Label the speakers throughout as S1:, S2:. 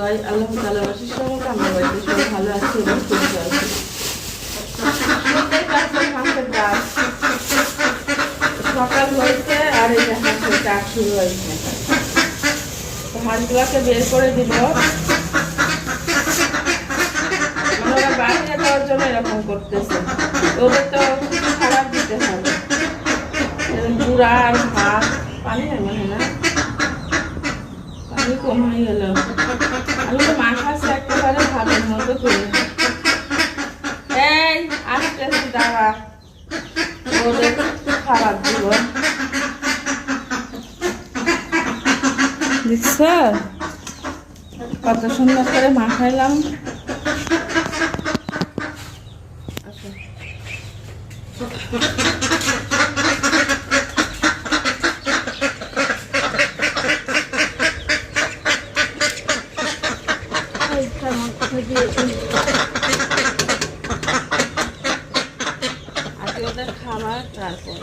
S1: দোয়াই আল্লাহ তালা বাসির সঙ্গে আমার বাড়িতে সবাই ভালো আছে এবং সুস্থ আছে। সকাল হয়েছে আর এই হাঁসের ডাক শুরু হয়েছে। হাঁসগুলোকে বের করে দিল। ওরা বাইরে যাওয়ার জন্য এরকম করতেছে। ওদের তো খাবার দিতে এরকম বুড়া আর ভাত পানি হয় মনে হয় না। পানি কম গেল দাঁড়া। ওদের খাবার দিব। দেখছ? কত সুন্দর করে মাখাইলাম আসো। এইটার মধ্যে দিয়ে দিই। আগে ওদের খাবার তারপর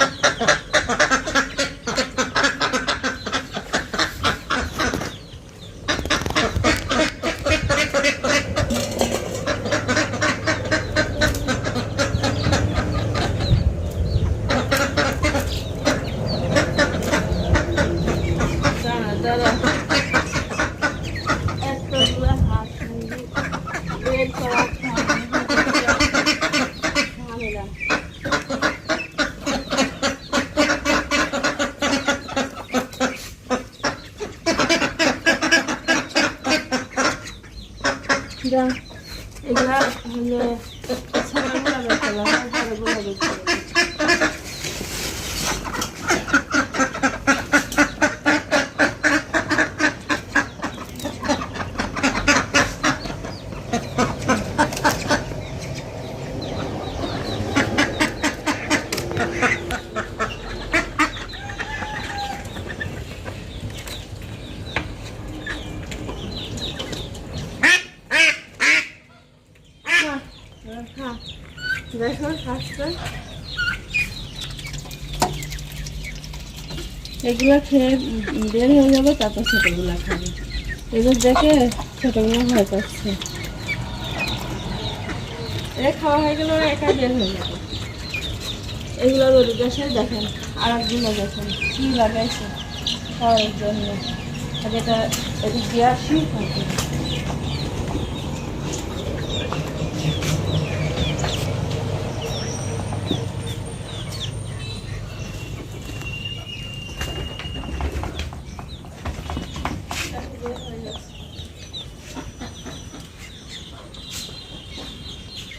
S1: দাঁড়া দাঁড়া এতগুলো হাঁস মুরগি বের করা ঝামেলা যা এগুলা হলে ছানাগুলা বের করলাম ঘরগুলো বের করলাম হ্যাঁ, হ্যাঁ। দেখো হাঁসটা এগুলো খেয়ে বের হয়ে যাবে, তারপর ছোটগুলো খাবে। এগুলো দেখে ছোটগুলো ভয় পাচ্ছে। এ খাওয়া হয়ে গেলে একা বের হয়ে যাবে। এগুলো দেখেন আর একগুলো দেখেন, কি লাগাইছে। খাওয়ার জন্য। আর এটা এটা দিয়ে আসি থাকে রাস্তা হবে নাকি,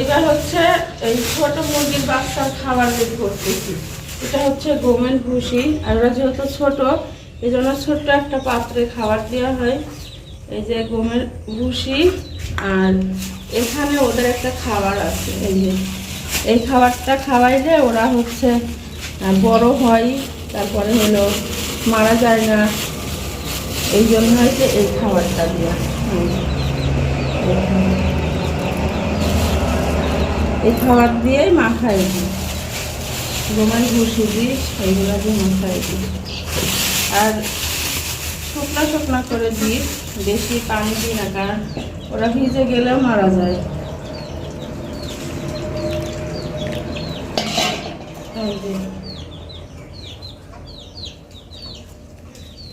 S1: এবার হচ্ছে এই ছোট মুরগির বাচ্চার খাবার রেডি করতেছি। এটা হচ্ছে গমের ভুসি, আর ওরা যেহেতু ছোট এই জন্য ছোট্ট একটা পাত্রে খাবার দেওয়া হয়। এই যে গমের ভুসি, আর এখানে ওদের একটা খাবার আছে, এই যে। এই খাবারটা খাওয়াই খাওয়াইলে ওরা হচ্ছে বড় হয়, তারপরে হলো মারা যায় না। এই জন্য হচ্ছে এই খাবারটা দেওয়া। এই খাবার। দিয়েই মাখাই দিই গমের ভুসি দিই এইগুলো দিয়ে মাখাই দিই আর শুকনা শুকনা করে দিই বেশি পানি দিই না, কারণ ওরা ভিজে গেলেও মারা যায়।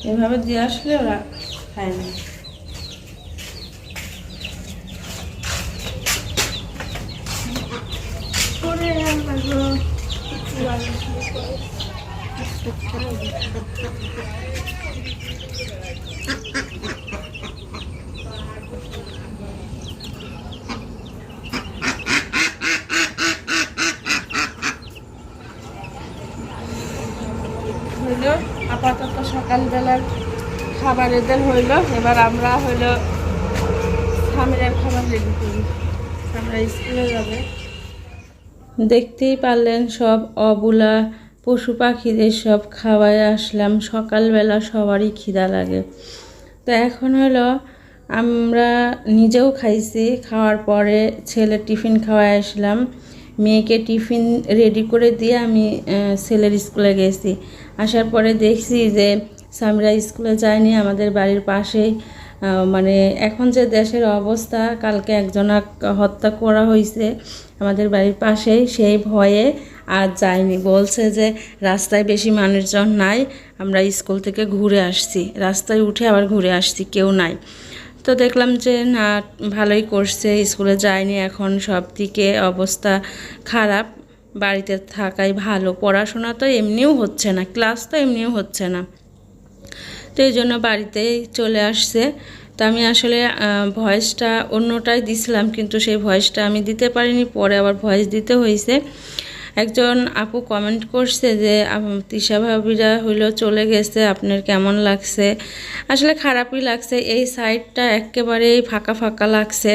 S1: এভাবে দিয়ে আসলে ওরা খায় না
S2: করে লাগল
S1: হইল আপাতত সকালবেলার খাবার এদের হইল। এবার আমরা হইল সামিরের খাবার রেডি করি। আমরা স্কুলে যাবে। দেখতেই পারলেন সব অবুলা পশু পাখিদের সব খাওয়ায় আসলাম। সকালবেলা সবারই খিদা লাগে। তো এখন হলো আমরা নিজেও খাইছি। খাওয়ার পরে ছেলে টিফিন খাওয়ায় আসলাম। মেয়েকে টিফিন রেডি করে দিয়ে আমি ছেলের স্কুলে গেছি। আসার পরে দেখছি যে সামিরা স্কুলে যায়নি, আমাদের বাড়ির পাশেই। মানে এখন যে দেশের অবস্থা, কালকে একজনক হত্যা করা হয়েছে আমাদের বাড়ির পাশেই সেই ভয়ে আর যায়নি। বলছে যে রাস্তায় বেশি মানুষজন নাই, আমরা স্কুল থেকে ঘুরে আসছি। রাস্তায় উঠে আবার ঘুরে আসছি, কেউ নাই। তো দেখলাম যে না, ভালোই করছে, স্কুলে যায়নি এখন, সব দিকে অবস্থা খারাপ, বাড়িতে থাকাই ভালো। পড়াশোনা তো এমনিও হচ্ছে না, ক্লাস তো এমনিও হচ্ছে না। তো এই জন্য বাড়িতেই চলে আসছে। তো আমি আসলে ভয়েসটা অন্যটাই দিছিলাম, কিন্তু সেই ভয়েসটা আমি দিতে পারিনি, পরে আবার ভয়েস দিতে হয়েছে একজন আপু কমেন্ট করছে যে তিশা ভাবিরা হইল চলে গেছে, আপনার কেমন লাগছে? আসলে খারাপই লাগছে, এই সাইডটা একেবারেই ফাঁকা ফাঁকা লাগছে।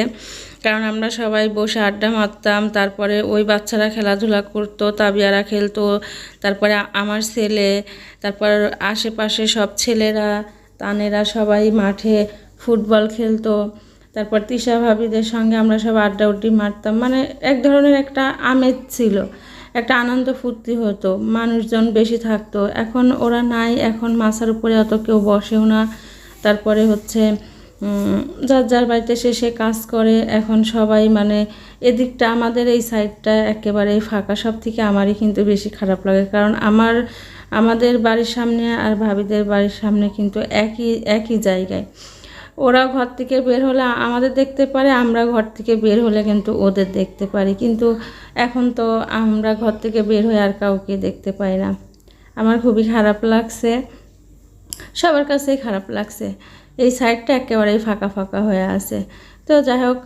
S1: কারণ আমরা সবাই বসে আড্ডা মারতাম, তারপরে ওই বাচ্চারা খেলাধুলা করতো, তাবিয়ারা খেলতো, তারপরে আমার ছেলে, তারপর আশেপাশে সব ছেলেরা, তানেরা সবাই মাঠে ফুটবল খেলতো, তারপর তিশা ভাবিদের সঙ্গে আমরা সব আড্ডা উড্ডি মারতাম। মানে এক ধরনের একটা আমেজ ছিল, একটা আনন্দ ফুর্তি হতো, মানুষজন বেশি থাকতো। এখন ওরা নাই, এখন মাথার উপরে অত কেউ বসেও না। তারপরে হচ্ছে যার যার বাড়িতে সে সে কাজ করে, এখন সবাই মানে এদিকটা আমাদের, এই সাইডটা একেবারে ফাঁকা। সব থেকে আমারই কিন্তু বেশি খারাপ লাগে। কারণ আমার, আমাদের বাড়ির সামনে আর ভাবিদের বাড়ির সামনে কিন্তু একই একই জায়গায়। ওরা ঘর থেকে বের হলে আমাদের দেখতে পারে, আমরা ঘর থেকে বের হলে কিন্তু ওদের দেখতে পারি। কিন্তু এখন তো আমরা ঘর থেকে বের হয়ে আর কাউকে দেখতে পাই না। আমার খুবই খারাপ লাগছে। সবার কাছেই খারাপ লাগছে। এই সাইডটা একেবারেই ফাঁকা ফাঁকা হয়ে আছে। তো যাই হোক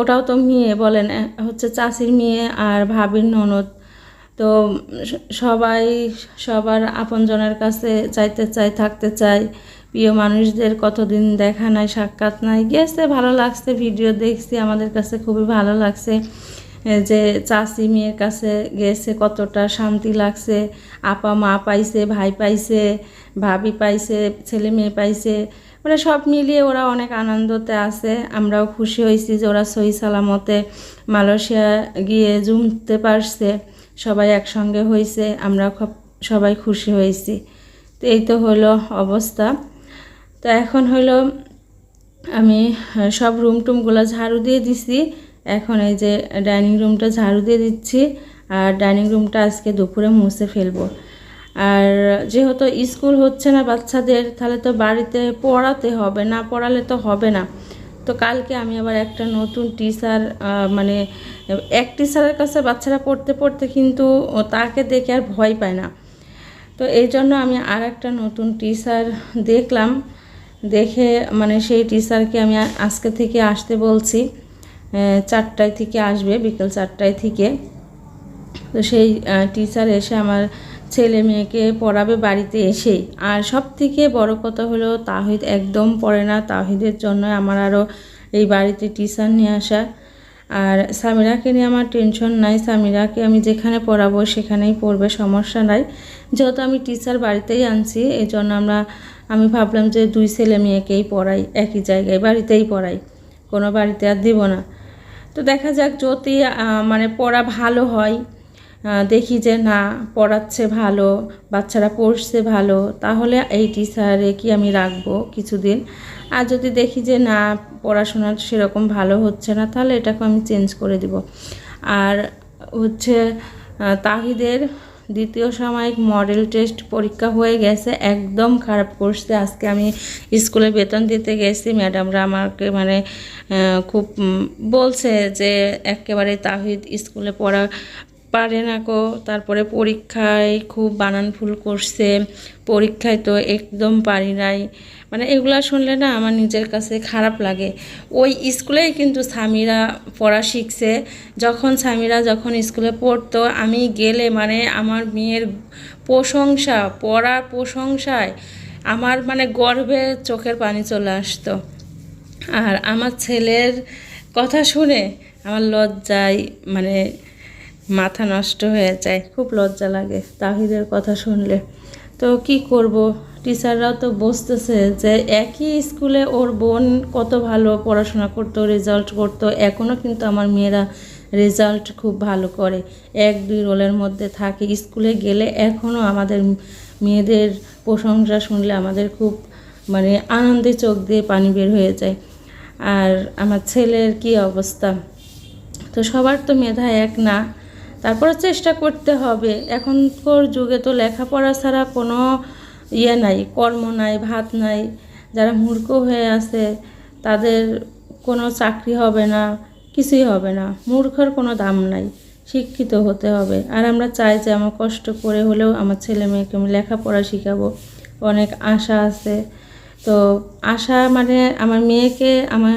S1: ওটাও তো মেয়ে বলেন হচ্ছে চাষির মেয়ে আর ভাবির ননদ। তো সবাই, সবার আপনজনের কাছে চাইতে চাই থাকতে চাই প্রিয় মানুষদের কতদিন দেখা নাই, সাক্ষাৎ নাই, গেছে, ভালো লাগছে ভিডিও দেখছি, আমাদের কাছে খুবই ভালো লাগছে যে চাষি মেয়ের কাছে গেছে, কতটা শান্তি লাগছে, আপা, মা পাইছে, ভাই পাইছে, ভাবি পাইছে, ছেলে মেয়ে পাইছে মানে সব মিলিয়ে ওরা অনেক আনন্দতে আছে, আমরাও খুশি হয়েছি যে ওরা সহি সালামতে মালয়েশিয়া গিয়ে জুমতে পারছে, সবাই একসঙ্গে হয়েছে, আমরা সবাই খুশি হয়েছি, তো এই তো হলো অবস্থা। তো এখন হলো আমি সব রুম টুমগুলো ঝাড়ু দিয়ে দিছি। এখন এই যে ডাইনিং রুমটা ঝাড়ু দিয়ে দিচ্ছি আর ডাইনিং রুমটা আজকে দুপুরে মুছে ফেলব। আর যেহেতু স্কুল হচ্ছে না বাচ্চাদের, তাহলে তো বাড়িতে পড়াতে হবে, না পড়ালে তো হবে না। তো কালকে আমি আবার একটা নতুন টিচার মানে এক টিচারের কাছে বাচ্চারা পড়তে পড়তে কিন্তু তাকে দেখে আর ভয় পায় না। তো এই জন্য আমি আর একটা নতুন টিচার দেখলাম। দেখে মানে সেই টিচারকে আমি আজকে থেকে আসতে বলছি চারটায় থেকে আসবে, বিকেল চারটায় থেকে। তো সেই টিচার এসে আমার ছেলে মেয়েকে পড়াবে বাড়িতে এসেই আর সব থেকে বড় কথা হলো, তাহিদ একদম পড়ে না। তাহিদের জন্য আমার আরও এই বাড়িতে টিচার নিয়ে আসা। আর সামিরাকে নিয়ে আমার টেনশন নাই। সামিরাকে আমি যেখানে পড়াবো সেখানেই পড়বে, সমস্যা নাই। যেহেতু আমি টিচার বাড়িতেই আনছি এই জন্য আমরা, আমি ভাবলাম যে দুই ছেলে মেয়েকেই পড়াই, একই জায়গায় বাড়িতেই পড়াই। কোনো বাড়িতে আর দিব না। তো দেখা যাক যদি মানে পড়া ভালো হয় দেখি যে না, পড়াচ্ছে ভালো, বাচ্চারা পড়ছে ভালো, তাহলে এই টিচারে কি আমি রাখব কিছুদিন? আর যদি দেখি যে না, পড়াশোনা সেরকম ভালো হচ্ছে না, তাহলে এটাকে আমি চেঞ্জ করে দিব। আর হচ্ছে তাহিদের দ্বিতীয় সাময়িক মডেল টেস্ট পরীক্ষা হয়ে গেছে, একদম খারাপ করছে। আজকে আমি স্কুলে বেতন দিতে গেছি, ম্যাডামরা আমাকে মানে খুব বলছে যে একেবারে তাহিদ স্কুলে পড়া পারে না কো তারপরে পরীক্ষায় খুব বানান ভুল করছে। পরীক্ষায় তো একদম পারি নাই। মানে এগুলা শুনলে না আমার নিজের কাছে খারাপ লাগে। ওই স্কুলেই কিন্তু সামিরা পড়া শিখছে। যখন সামিরা যখন স্কুলে পড়তো, আমি গেলে মানে আমার মেয়ের প্রশংসা, পড়ার প্রশংসায় আমার মানে গর্বে চোখের পানি চলে আসতো। আর আমার ছেলের কথা শুনে আমার লজ্জায় মানে মাথা নষ্ট হয়ে যায়, খুব লজ্জা লাগে তাহিদের কথা শুনলে। তো কি করব? টিচাররাও তো বুঝতেছে যে একই স্কুলে ওর বোন কত ভালো পড়াশোনা করতো রেজাল্ট করতো। এখনও কিন্তু আমার মেয়েরা রেজাল্ট খুব ভালো করে। এক, দুই রোলের মধ্যে থাকে। স্কুলে গেলে এখনও আমাদের মেয়েদের প্রশংসা শুনলে আমাদের খুব মানে আনন্দে চোখ দিয়ে পানি বের হয়ে যায়। আর আমার ছেলের কি অবস্থা? তো সবার তো মেধা এক না। তারপরে চেষ্টা করতে হবে। এখনকার যুগে তো লেখাপড়া ছাড়া কোনো ইয়ে নাই, কর্ম নাই, ভাত নাই। যারা মূর্খ হয়ে আছে, তাদের কোনো চাকরি হবে না, কিছুই হবে না। মূর্খর কোনো দাম নাই, শিক্ষিত হতে হবে। আর আমরা চাই যে আমার কষ্ট করে হলেও আমার ছেলে মেয়েকে আমি লেখাপড়া শেখাবো। অনেক আশা আছে। তো আশা মানে আমার মেয়েকে, আমার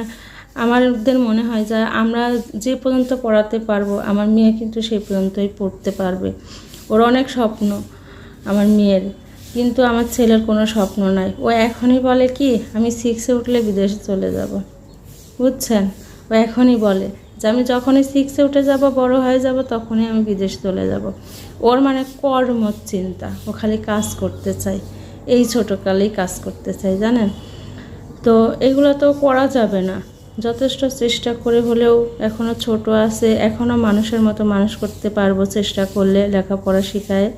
S1: আমাদের মনে হয় যে আমরা যে পর্যন্ত পড়াতে পারব, আমার মেয়ে কিন্তু সেই পর্যন্তই পড়তে পারবে। ওর অনেক স্বপ্ন আমার মেয়ের, কিন্তু আমার ছেলের কোনো স্বপ্ন নাই। ও এখনই বলে কি, আমি সিক্সে উঠলে বিদেশে চলে যাব। বুঝছেন? ও এখনই বলে যে আমি যখনই সিক্সে উঠে যাব, বড় হয়ে যাব, তখনই আমি বিদেশ চলে যাব। ওর মানে কর্ম চিন্তা। ও খালি কাজ করতে চাই এই ছোটোকালেই কাজ করতে চাই জানেন? তো এগুলো তো করা যাবে না। যথেষ্ট চেষ্টা করে হলেও এখনও ছোট আছে এখনও মানুষের মতো মানুষ করতে পারব চেষ্টা করলে লেখাপড়া শেখায়।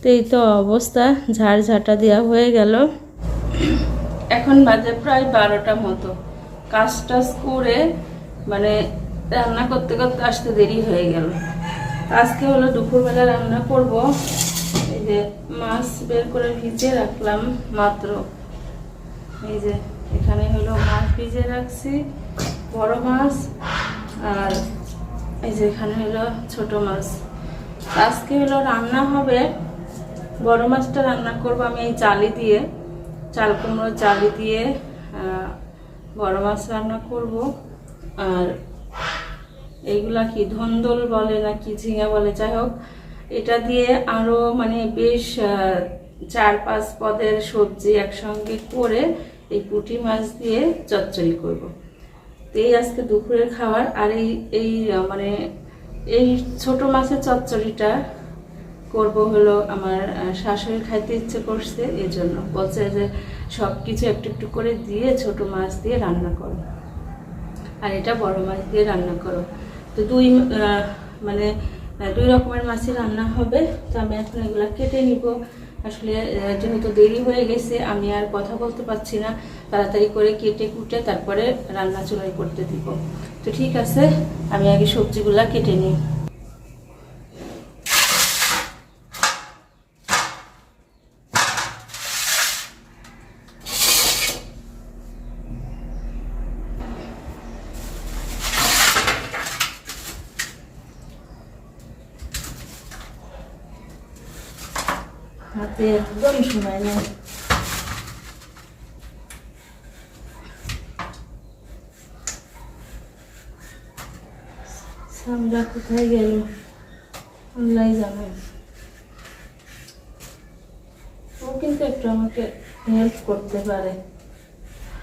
S1: তো এই তো অবস্থা, ঝাড় ঝাঁটা দেওয়া হয়ে গেল। এখন বাজে প্রায় বারোটা মতো। কাজ টাজ করে মানে রান্না করতে করতে আসতে দেরি হয়ে গেল। আজকে হলো দুপুরবেলা রান্না করব। এই যে মাছ বের করে ভিজে রাখলাম মাত্র। এই যে এখানে হলো মাছ ভিজে রাখছি, বড় মাছ, আর এই যে এখানে হলো ছোট মাছ। আজকে হলো রান্না হবে, বড় মাছটা রান্না করব আমি এই জালি দিয়ে, চাল কুমড়ো জালি দিয়ে বড় মাছ রান্না করব। আর এইগুলা কি ধন্দল বলে না কি ঝিঙা বলে, যাই হোক, এটা দিয়ে আরও মানে বেশ চার পাঁচ পদের সবজি একসঙ্গে করে এই পুঁটি মাছ দিয়ে চচ্চড়ি করব। তো এই আজকে দুপুরের খাবার, আর এই এই মানে এই ছোট মাছের চচ্চড়িটা করব হলো আমার শাশুড়ি খাইতে ইচ্ছে করছে এই জন্য বলছে যে সব কিছু একটু একটু করে দিয়ে ছোট মাছ দিয়ে রান্না করো। আর এটা বড় মাছ দিয়ে রান্না করো। তো দুই মানে দুই রকমের মাছই রান্না হবে। তো আমি এখন এগুলো কেটে নিব। আসলে যেহেতু দেরি হয়ে গেছে, আমি আর কথা বলতে পারছি না। তাড়াতাড়ি করে কেটে কুটে তারপরে রান্না চুলাই করতে দিব। তো ঠিক আছে, আমি আগে সবজিগুলা কেটে নিই। হাতে একদম সময় নেই সামরা কোথায় গেল আল্লাহ জানে ও কিন্তু একটু আমাকে হেল্প করতে পারে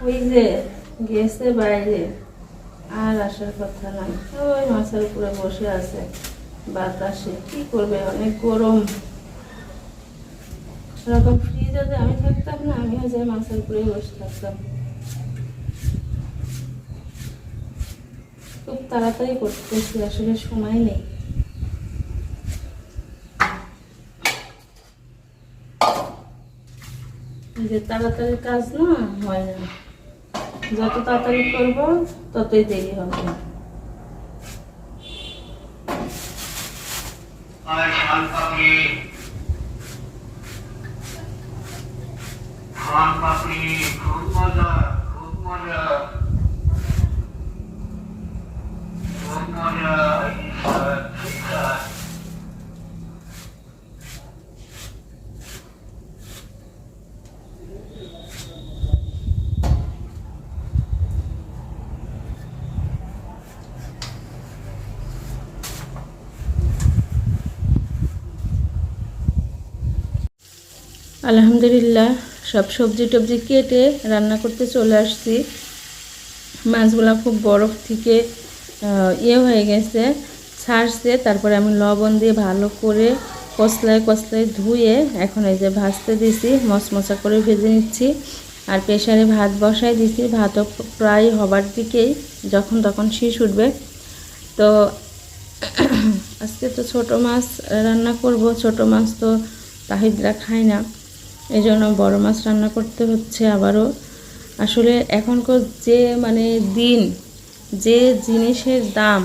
S1: ওই যে গেছে বাইরে আর আসার কথা না ওই মাছের উপরে বসে আছে বাতাসে কি করবে অনেক গরম এরকম ফ্রিজে যদি আমি থাকতাম না আমিও যে মাছের উপরে বসে থাকতাম। খুব তাড়াতাড়ি করতেছি, আসলে সময় নেই। যে তাড়াতাড়ি কাজ না, হয় না। যত তাড়াতাড়ি করব, ততই দেরি হবে
S2: আর খান পাপড়ি খান পাপড়ি খুব মজা খুব মজা খুব মজা ঠিক আছে
S1: আলহামদুলিল্লাহ, সব সবজি টবজি কেটে রান্না করতে চলে আসছি। মাছগুলা খুব বরফ থেকে ইয়ে হয়ে গেছে, ছাড়ছে। তারপরে আমি লবণ দিয়ে ভালো করে কষলায় কষলায় ধুয়ে এখন এই যে ভাজতে দিছি মশমশা করে ভেজে নিচ্ছি। আর প্রেশারে ভাত বসাই দিছি, ভাতও প্রায় হবার দিকেই, যখন তখন শীষ উঠবে। তো আজকে তো ছোট মাছ রান্না করব, ছোট মাছ তো তাহিদরা খায় না। এই জন্য বড়ো মাছ রান্না করতে হচ্ছে আবারও। আসলে এখনকার যে মানে দিন, যে জিনিসের দাম,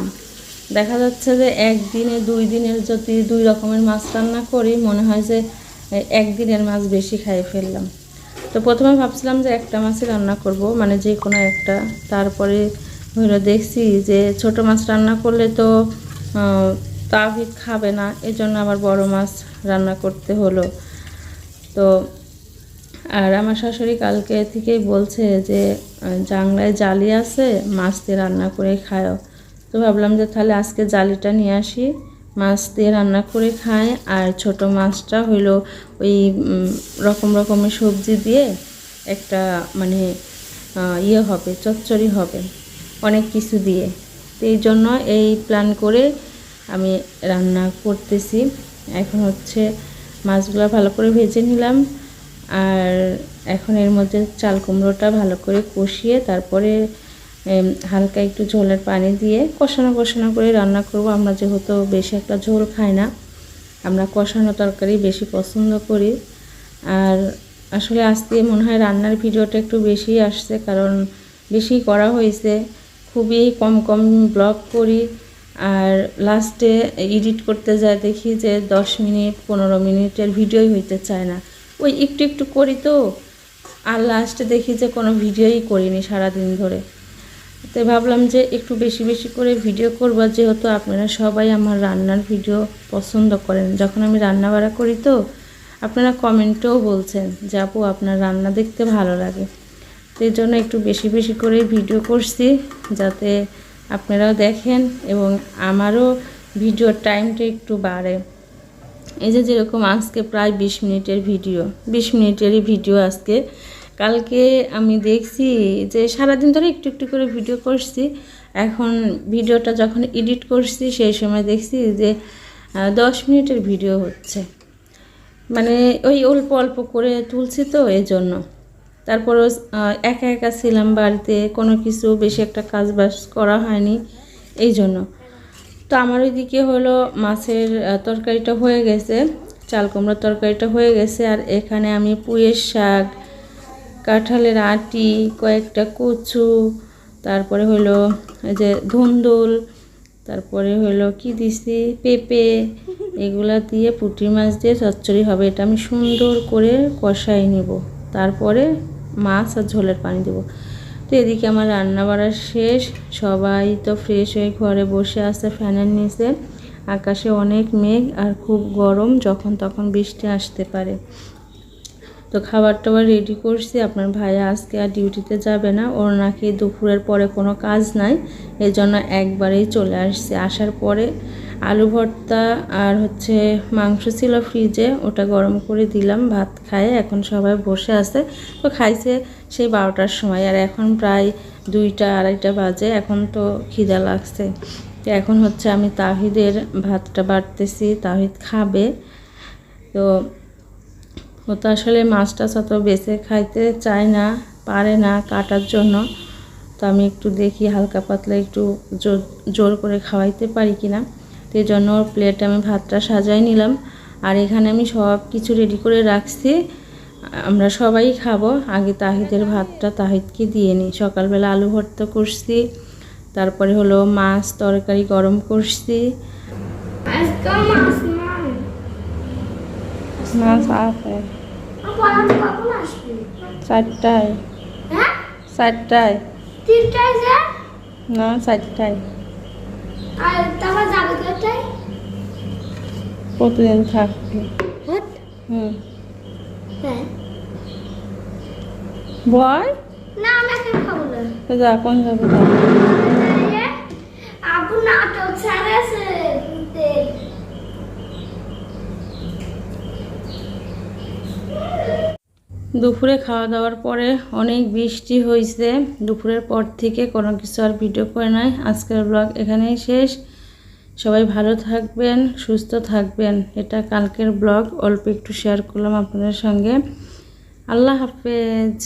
S1: দেখা যাচ্ছে যে একদিনে, দুই দিনের যদি দুই রকমের মাছ রান্না করি, মনে হয় যে একদিনের মাছ বেশি খাই ফেললাম। তো প্রথমে ভাবছিলাম যে একটা মাছই রান্না করব মানে যে কোনো একটা। তারপরে হইল দেখছি যে ছোট মাছ রান্না করলে তো তাহিদ খাবে না, এজন্য জন্য আবার বড় মাছ রান্না করতে হলো। তো, আর আমার শাশুড়ি কালকে থেকেই বলছে যে জাংলায় জালি আছে, মাছ দিয়ে রান্না করে খায়ও তো ভাবলাম যে তাহলে আজকে জালিটা নিয়ে আসি, মাছ দিয়ে রান্না করে খাই, আর ছোট মাছটা হইল ওই রকম রকমের সবজি দিয়ে একটা মানে ইয়ে হবে, চচ্চড়ি হবে, অনেক কিছু দিয়ে। তো এই জন্য এই প্ল্যান করে আমি রান্না করতেছি। এখন হচ্ছে মাছগুলো ভালো করে ভেজে নিলাম। আর এখন এর মধ্যে চাল কুমড়োটা ভালো করে কষিয়ে তারপরে হালকা একটু ঝোলের পানি দিয়ে কষানো কষানো করে রান্না করব। আমরা যেহেতু বেশি একটা ঝোল খাই না, আমরা কষানো তরকারি বেশি পছন্দ করি। আর আসলে আজকে মনে হয় রান্নার ভিডিওটা একটু বেশি আসছে, কারণ বেশি করা হয়েছে। খুবই কম কম ব্লগ করি। আর লাস্টে এডিট করতে যায় দেখি যে দশ মিনিট, পনেরো মিনিটের ভিডিওই হইতে চায় না। ওই একটু একটু করি তো, আর লাস্টে দেখি যে কোনো ভিডিওই করিনি সারাদিন ধরে। তো ভাবলাম যে একটু বেশি বেশি করে ভিডিও করব, যেহেতু আপনারা সবাই আমার রান্নার ভিডিও পছন্দ করেন। যখন আমি রান্না বাড়া করি তো, আপনারা কমেন্টেও বলছেন যে, আপু, আপনার রান্না দেখতে ভালো লাগে। তো জন্য একটু বেশি বেশি করে ভিডিও করছি, যাতে আপনারাও দেখেন এবং আমারও ভিডিওর টাইমটা একটু বাড়ে। এই যে যেরকম আজকে প্রায় বিশ মিনিটের ভিডিও, বিশ মিনিটেরই ভিডিও আজকে। কালকে আমি দেখছি যে সারাদিন ধরে একটু একটু করে ভিডিও করছি। এখন ভিডিওটা যখন এডিট করছি সেই সময় দেখছি যে দশ মিনিটের ভিডিও হচ্ছে। মানে ওই অল্প অল্প করে তুলছি তো এই জন্য তারপরও একা একা ছিলাম বাড়িতে, কোনো কিছু বেশি একটা কাজ বাজ করা হয়নি, এই জন্য। তো আমার ওইদিকে হলো মাছের তরকারিটা হয়ে গেছে, চাল কুমড়োর তরকারিটা হয়ে গেছে, আর এখানে আমি পুঁয়ের শাক, কাঁঠালের আটি, কয়েকটা কচু, তারপরে হলো এই যে ধুন্দুল, তারপরে হলো কি দিছি, পেঁপে, এগুলা দিয়ে পুঁটি মাছ দিয়ে চচ্চড়ি হবে, এটা আমি সুন্দর করে কষাই নিব। তারপরে মাছ আর ঝোলের পানি দেবো। তো এদিকে আমার রান্না বাড়া শেষ। সবাই তো ফ্রেশ হয়ে ঘরে বসে আছে ফ্যানের নিচে। আকাশে অনেক মেঘ আর খুব গরম, যখন তখন বৃষ্টি আসতে পারে। তো খাবার টাবার রেডি করছি। আপনার ভাইয়া আজকে আর ডিউটিতে যাবে না। ওর নাকি দুপুরের পরে কোনো কাজ নাই। এই জন্য একবারেই চলে আসছে। আসার পরে আলু ভর্তা আর হচ্ছে মাংস ছিল ফ্রিজে, ওটা গরম করে দিলাম, ভাত খায়, এখন সবাই বসে আছে। তো খাইছে সেই বারোটার সময়, আর এখন প্রায় দুইটা, আড়াইটা বাজে, এখন তো খিদা লাগছে। তো এখন হচ্ছে আমি তাহিদের ভাতটা বাড়তেছি, তাহিদ খাবে। তো ও তো আসলে মাছ টাছ অত বেছে খাইতে চায় না, পারে না কাটার জন্য। তো আমি একটু দেখি হালকা পাতলা একটু জোর জোর করে খাওয়াইতে পারি কি না তো এই জন্য ওর প্লেটে আমি ভাতটা সাজাই নিলাম। আর এখানে আমি সব কিছু রেডি করে রাখছি। আমরা সবাই খাব। আগে তাহিদের ভাতটা তাহিদকে দিয়ে নিই। সকালবেলা আলু ভর্তা করছি। তারপরে হলো মাছ তরকারি গরম করছি।
S3: মাছ
S1: আছে। চারটায়।
S3: হ্যাঁ?
S1: চারটায়। না চারটায়।
S3: আর তারপর যাবে কোথায়?
S1: প্রতিদিন থাকবে? হুম।
S3: হ্যাঁ।
S1: বয়
S3: না আমি এখন খাব না।
S1: যা কোন যাবে
S3: আপু নাটক ছাড়েছে ঘুরতে।
S1: দুপুরে খাওয়া দাওয়ার পরে অনেক বৃষ্টি হয়েছে। দুপুরের পর থেকে কোনো কিছু আর ভিডিও করে নাই। আজকের ব্লগ এখানেই শেষ। সবাই ভালো থাকবেন, সুস্থ থাকবেন। এটা কালকের ব্লগ। অল্প একটু শেয়ার করলাম আপনাদের সঙ্গে। আল্লাহ হাফেজ।